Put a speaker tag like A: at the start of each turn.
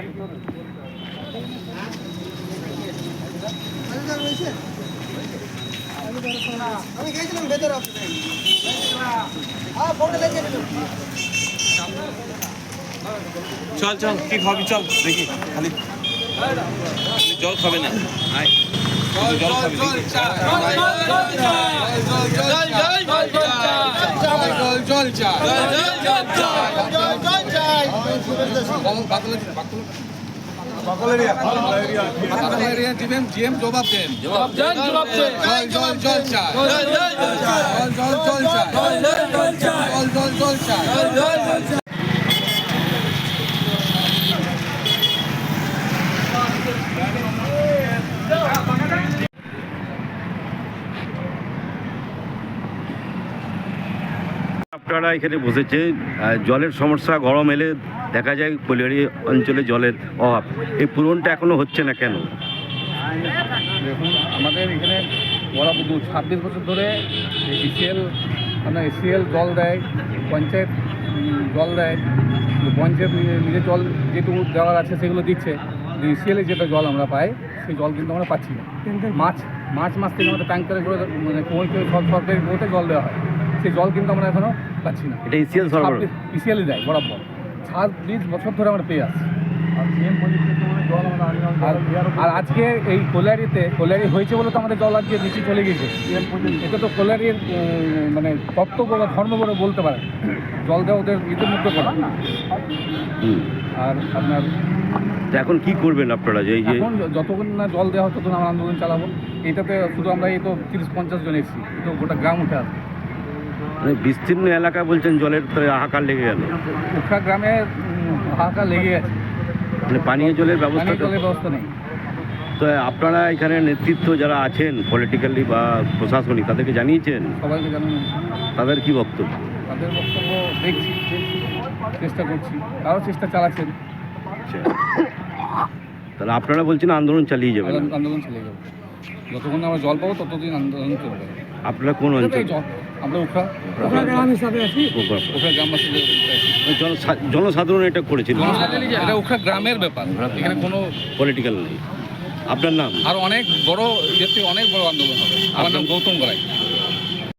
A: হ্যাঁ
B: চল চল কি খাবি চল দেখি খালি জল খাবে না আয় জল খাবি দেখি।
C: জিএম জবাব দেন জল জল জল চা জল জল জল জল জল জল চা
D: আপনারা এখানে বসেছে জলের সমস্যা গরম এলে দেখা যায় কোলিয়ারি অঞ্চলে জলের অভাব। এই পূরণটা এখনও হচ্ছে না কেন?
C: দেখুন আমাদের এখানে দু ছাব্বিশ বছর ধরে এসিএল আপনার এসিএল জল দেয় পঞ্চায়েত জল দেয় পঞ্চায়েত নিজে- নিজের জল যেটুকু দেওয়ার আছে সেগুলো দিচ্ছে। এসিএলে যেটা জল আমরা পাই সেই জল কিন্তু আমরা পাচ্ছি না। মাছ মার্চ মাস থেকে আমাদের ট্যাঙ্কারে করে মানে কোমলকে সব সরকারি বলতে জল দেওয়া হয়। সেই জল কিন্তু আমরা এখনও পাচ্ছি না।
D: এটা ইসিএল সরবরাহ।
C: পিসিএলই দেয় বরাবর। ছাব্বিশ বছর ধরে আমরা পেয়ে আসছি আর আর আজকে এই কোলারিতে কোলারি হয়েছে বলে তো আমাদের জল আজকে নিচে চলে গেছে। এটা তো কোলারির মানে কর্তব্য বা ধর্ম বলে বলতে পারে। জল দেওয়া ওদের মধ্যে করা। আর আপনার
D: এখন কি করবেন আপনারা যে এই
C: এখন যতক্ষণ না জল দেওয়া হয় ততক্ষণ আমরা আন্দোলন চালাবো। এটাতে শুধু আমরা এই তো তিরিশ পঞ্চাশ জন এসেছি। এই তো গোটা গ্রাম উঠে আসবে।
D: মানে বিস্তীর্ণ এলাকা বলছেন জলের হাহাকার লেগে গেল।
C: গ্রামে হাহাকার লেগে গেছে।
D: মানে পানীয় জলের ব্যবস্থা
C: জলের ব্যবস্থা নেই।
D: তো আপনারা এখানে নেতৃত্ব যারা আছেন পলিটিক্যালি বা প্রশাসনিক তাদেরকে জানিয়েছেন? তাদের কি বক্তব্য?
C: তাদের বক্তব্য দেখছি চেষ্টা করছি তারাও চেষ্টা চালাচ্ছেন।
D: আচ্ছা। তাহলে আপনারা বলছেন আন্দোলন চালিয়ে যাবেন।
C: আন্দোলন- আন্দোলন চলে যাবে। যতক্ষণ আমরা জল পাবো ততদিন আন্দোলন চলবে।
D: আপনারা কোন অঞ্চল?
C: আমরা
A: গ্রাম হিসাবে আছি।
D: জনসাধারণ এটা করেছিল।
C: এটা গ্রামের ব্যাপার। এখানে কোনো
D: পলিটিক্যাল নেই। আপনার নাম?
C: আর অনেক বড় অনেক বড় আন্দোলন হবে। আমার নাম গৌতম গড়াই